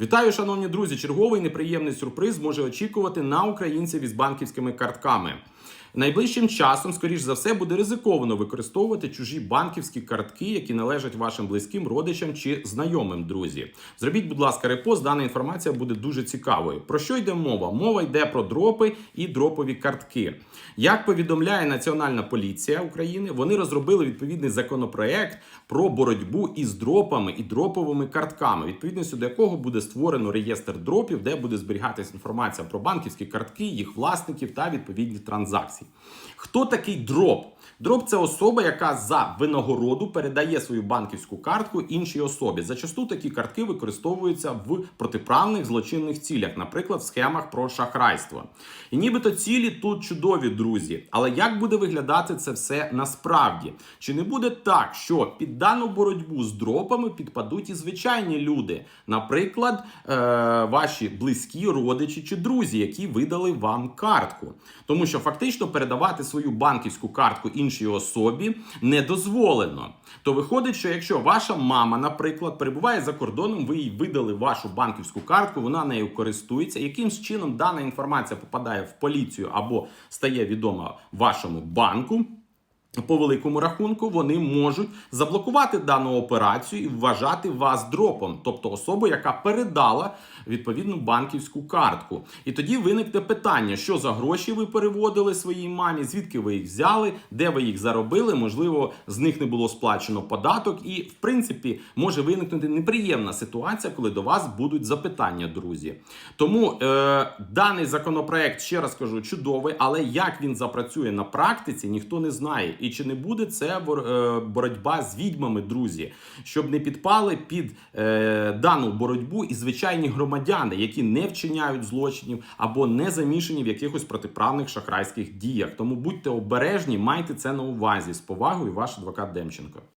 Вітаю, шановні друзі! Черговий неприємний сюрприз може очікувати на українців із банківськими картками. Найближчим часом, скоріш за все, буде ризиковано використовувати чужі банківські картки, які належать вашим близьким родичам чи знайомим друзі. Зробіть, будь ласка, репост. Дана інформація буде дуже цікавою. Про що йде мова? Мова йде про дропи і дропові картки. Як повідомляє Національна поліція України, вони розробили відповідний законопроект про боротьбу із дропами і дроповими картками, відповідністю до якого буде створено реєстр дропів, де буде зберігатися інформація про банківські картки, їх власників та відповідні транзакції. Хто такий дроп? Дроп це особа, яка за винагороду передає свою банківську картку іншій особі. Зачасту такі картки використовуються в протиправних злочинних цілях, наприклад, в схемах про шахрайство. І нібито цілі тут чудові, друзі. Але як буде виглядати це все насправді? Чи не буде так, що під дану боротьбу з дропами підпадуть і звичайні люди, наприклад, е- ваші близькі родичі чи друзі, які видали вам картку? Тому що фактично передавати свою банківську картку іншій особі не дозволено. То виходить, що якщо ваша мама, наприклад, перебуває за кордоном, ви їй видали вашу банківську картку, вона нею користується. Якимсь чином дана інформація попадає в поліцію або стає відома вашому банку. По великому рахунку вони можуть заблокувати дану операцію і вважати вас дропом, тобто особу, яка передала відповідну банківську картку. І тоді виникне питання, що за гроші ви переводили своїй мамі, звідки ви їх взяли, де ви їх заробили, можливо, з них не було сплачено податок, і в принципі може виникнути неприємна ситуація, коли до вас будуть запитання, друзі. Тому е, даний законопроект, ще раз кажу, чудовий, але як він запрацює на практиці, ніхто не знає. І чи не буде це е, боротьба з відьмами, друзі, щоб не підпали під е, дану боротьбу і звичайні громадяни, які не вчиняють злочинів або не замішані в якихось протиправних шахрайських діях. Тому будьте обережні, майте це на увазі з повагою, ваш адвокат Демченко.